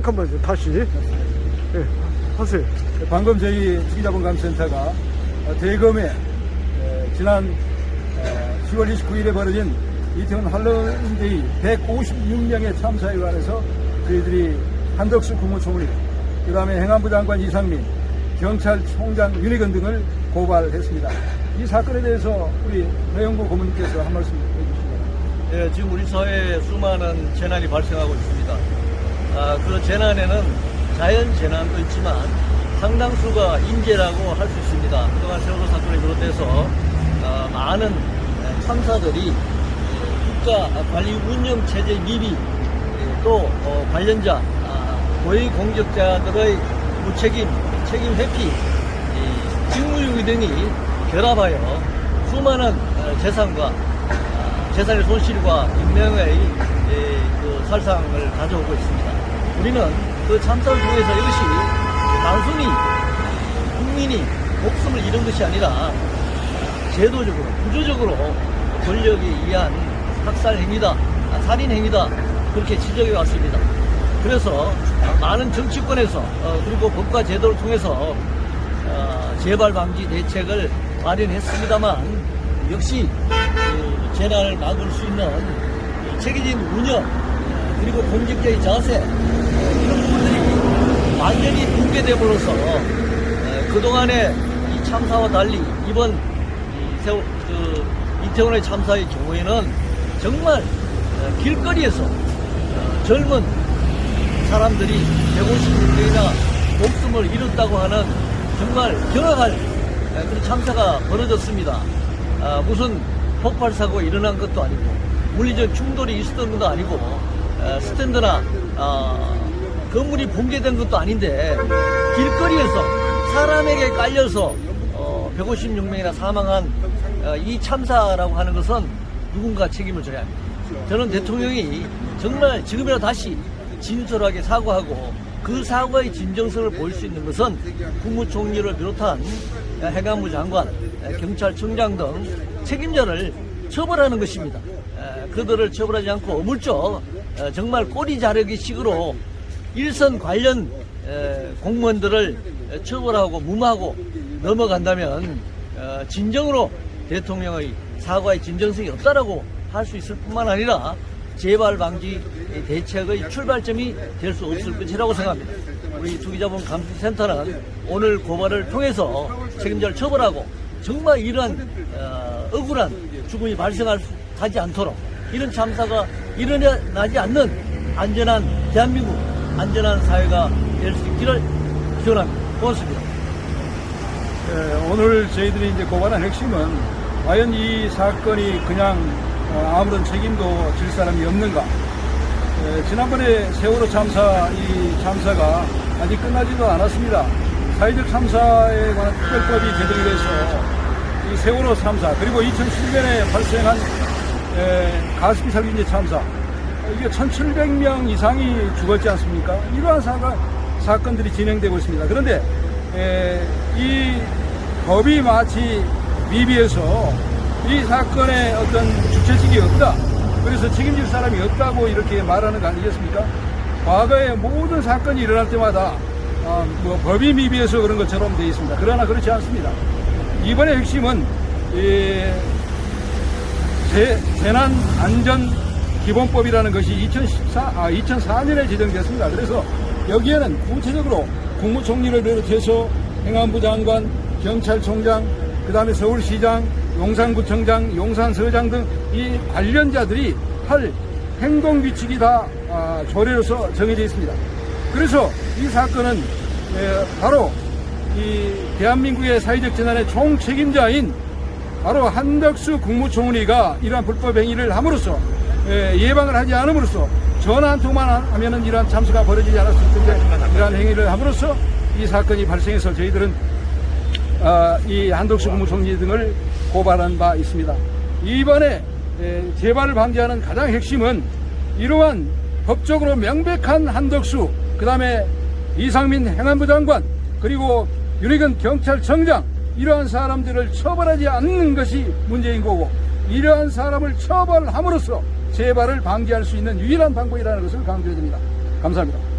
잠깐만요, 다시. 예, 하세요. 방금 저희 투기자본감센터가 어, 대검에 에, 지난 에, 10월 29일에 벌어진 이태원 할로윈데이 156명의 참사에 관해서 저희들이 한덕수 국무총리, 그 다음에 행안부 장관 이상민, 경찰총장 윤희근 등을 고발했습니다. 이 사건에 대해서 우리 배영구 고문님께서 한 말씀 해주시죠. 예, 지금 우리 사회에 수많은 재난이 발생하고 있습니다. 아, 그 재난에는 자연 재난도 있지만 상당수가 인재라고 할 수 있습니다. 그동안 세월호 사건에 비롯해서 아, 많은 참사들이 예, 국가 관리 운영 체제 미비 예, 또 어, 관련자 아, 고위 공직자들의 무책임 책임 회피 이 직무유기 등이 결합하여 수많은 어, 재산과 아, 재산의 손실과 인명의 살상을 가져오고 있습니다. 우리는 그 참사를 통해서 이것이 단순히 국민이 목숨을 잃은 것이 아니라 제도적으로 구조적으로 권력에 의한 학살 행위다, 아, 살인 행위다 그렇게 지적해 왔습니다. 그래서 많은 정치권에서 어, 그리고 법과 제도를 통해서 어, 재발 방지 대책을 마련했습니다만 역시 그 재난을 막을 수 있는 이 체계적인 운영 어, 그리고 공직자의 자세 어, 이런 부분들이 완전히 붕괴됨으로써 어, 그동안의 이 참사와 달리 이번 이 세월, 그 이태원의 참사의 경우에는 정말 어, 길거리에서 어, 젊은 사람들이 150명이나 목숨을 잃었다고 하는 정말 경악할 에, 그런 참사가 벌어졌습니다. 아, 무슨 폭발 사고가 일어난 것도 아니고 물리적 충돌이 있었던 것도 아니고 에, 스탠드나 아, 건물이 붕괴된 것도 아닌데 길거리에서 사람에게 깔려서 어, 156명이나 사망한 어, 이 참사라고 하는 것은 누군가 책임을 져야 합니다. 저는 대통령이 정말 지금이라도 다시 진솔하게 사과하고 그 사과의 진정성을 보일 수 있는 것은 국무총리를 비롯한 행안부 장관, 경찰청장 등 책임자를 처벌하는 것입니다. 에, 그들을 처벌하지 않고 어물쩍 에, 정말 꼬리 자르기 식으로 일선 관련 에, 공무원들을 에, 처벌하고 무마하고 넘어간다면 어, 진정으로 대통령의 사과의 진정성이 없다라고 할 수 있을 뿐만 아니라 재발 방지 대책의 출발점이 될 수 없을 것이라고 생각합니다. 우리 투기자본 감시센터는 오늘 고발을 통해서 책임자를 처벌하고 정말 이러한 어, 억울한 죽음이 발생하지 않도록 이런 참사가 일어나지 않는 안전한 대한민국 안전한 사회가 될 수 있기를 기원합니다. 고맙습니다. 예, 오늘 저희들이 이제 고발한 핵심은 과연 이 사건이 그냥 어, 아무런 책임도 질 사람이 없는가. 예, 지난번에 세월호 참사 이 참사가 아직 끝나지도 않았습니다. 사회적 참사에 관한 특별법이 제정이 돼서 이 세월호 참사 그리고 2007년에 발생한 에, 가스비 살균제 참사 이게 1,700명 이상이 죽었지 않습니까? 이러한 사가, 사건들이 진행되고 있습니다. 그런데 에, 이 법이 마치 미비해서 이 사건에 어떤 주체직이 없다. 그래서 책임질 사람이 없다고 이렇게 말하는 거 아니겠습니까? 과거에 모든 사건이 일어날 때마다 아, 뭐 법이 미비해서 그런 것처럼 되어 있습니다. 그러나 그렇지 않습니다. 이번의 핵심은 이 재, 재난 안전 기본법이라는 것이 2014, 아, 2004년에 제정됐습니다. 그래서 여기에는 구체적으로 국무총리를 비롯해서 행안부 장관, 경찰총장, 그 다음에 서울시장, 용산구청장, 용산서장 등 이 관련자들이 할 행동 규칙이 다 아, 조례로서 정해져 있습니다. 그래서 이 사건은 에, 바로 이 대한민국의 사회적 재난의 총 책임자인 바로 한덕수 국무총리가 이러한 불법 행위를 함으로써 에, 예방을 하지 않음으로써 전화 한 통만 하면은 이러한 참사가 벌어지지 않았을 텐데 이러한 행위를 함으로써 이 사건이 발생해서 저희들은 아, 이 한덕수 국무총리 등을 고발한 바 있습니다. 이번에 에, 재발을 방지하는 가장 핵심은 이러한 법적으로 명백한 한덕수, 그 다음에 이상민 행안부 장관, 그리고 윤희근 경찰청장 이러한 사람들을 처벌하지 않는 것이 문제인 거고 이러한 사람을 처벌함으로써 재발을 방지할 수 있는 유일한 방법이라는 것을 강조해 드립니다. 감사합니다.